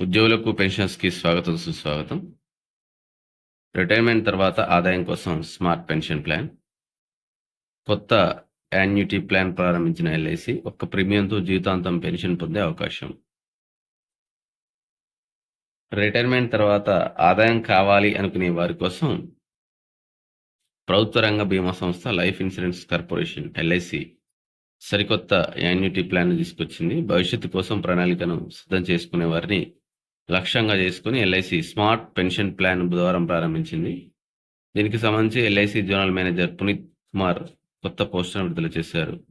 ఉద్యోగులకు పెన్షన్స్కి స్వాగతం సుస్వాగతం. రిటైర్మెంట్ తర్వాత ఆదాయం కోసం స్మార్ట్ పెన్షన్ ప్లాన్. కొత్త యాన్యుటీ ప్లాన్ ప్రారంభించిన ఎల్ఐసి ఒక్క ప్రీమియంతో జీవితాంతం పెన్షన్ పొందే అవకాశం. రిటైర్మెంట్ తర్వాత ఆదాయం కావాలి అనుకునే వారి కోసం ప్రభుత్వ రంగ బీమా సంస్థ లైఫ్ ఇన్సూరెన్స్ కార్పొరేషన్ ఎల్ఐసి సరికొత్త యాన్యుటీ ప్లాన్ తీసుకొచ్చింది. భవిష్యత్తు కోసం ప్రణాళికను సిద్ధం చేసుకునే వారిని లక్ష్యంగా చేసుకుని ఎల్ఐసి స్మార్ట్ పెన్షన్ ప్లాన్ బుధవారం ప్రారంభించింది. దీనికి సంబంధించి LIC zonal manager Puneet Kumar కొత్త పోస్టును విడుదల చేశారు.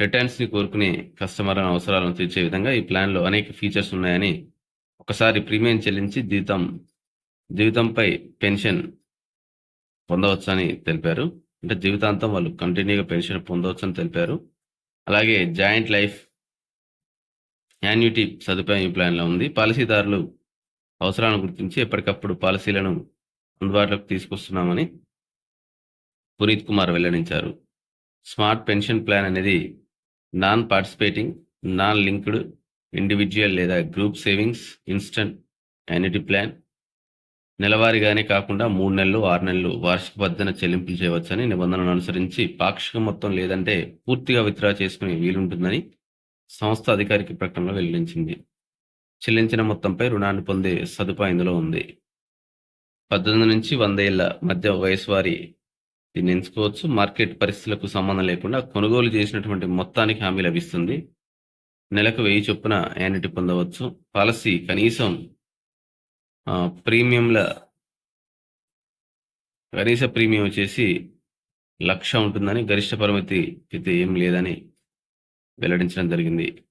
రిటర్న్స్ని కోరుకునే కస్టమర్ అవసరాలను తీర్చే విధంగా ఈ ప్లాన్లో అనేక ఫీచర్స్ ఉన్నాయని ఒకసారి ప్రీమియం చెల్లించి జీతం జీవితంపై పెన్షన్ పొందవచ్చని తెలిపారు. అంటే జీవితాంతం వాళ్ళు కంటిన్యూగా పెన్షన్ పొందవచ్చని తెలిపారు. అలాగే జాయింట్ లైఫ్ యాన్యుటీ సదుపాయం ఈ ప్లాన్లో ఉంది. పాలసీదారులు అవసరాలను గుర్తించి ఎప్పటికప్పుడు పాలసీలను అందుబాటులోకి తీసుకొస్తున్నామని పునీత్ కుమార్ వెల్లడించారు. స్మార్ట్ పెన్షన్ ప్లాన్ అనేది non participating non linked individual లేదా group savings instant annuity plan నెలవారీగానే కాకుండా మూడు నెలలు ఆరు నెలలు వార్షిక పద్ధతిన చెల్లింపులు చేయవచ్చని నిబంధనలను అనుసరించి పాక్షిక మొత్తం లేదంటే పూర్తిగా విత్డ్రా చేసుకునే వీలుంటుందని సంస్థ అధికారిక ప్రకటనలో వెల్లడించింది. చెల్లించిన మొత్తంపై రుణాన్ని పొందే సదుపాయం ఇందులో ఉంది. పద్దెనిమిది నుంచి వంద ఏళ్ళ మధ్య వయసు వారి దీన్ని ఎంచుకోవచ్చు మార్కెట్ పరిస్థితులకు సంబంధం లేకుండా కొనుగోలు చేసినటువంటి మొత్తానికి హామీ లభిస్తుంది. నెలకు వెయ్యి చొప్పున యానిటీ పొందవచ్చు. పాలసీ కనీసం ప్రీమియంల కనీస ప్రీమియం వచ్చేసి లక్ష ఉంటుందని గరిష్ట పరిమితి అయితే ఏం లేదని వెల్లడించడం జరిగింది.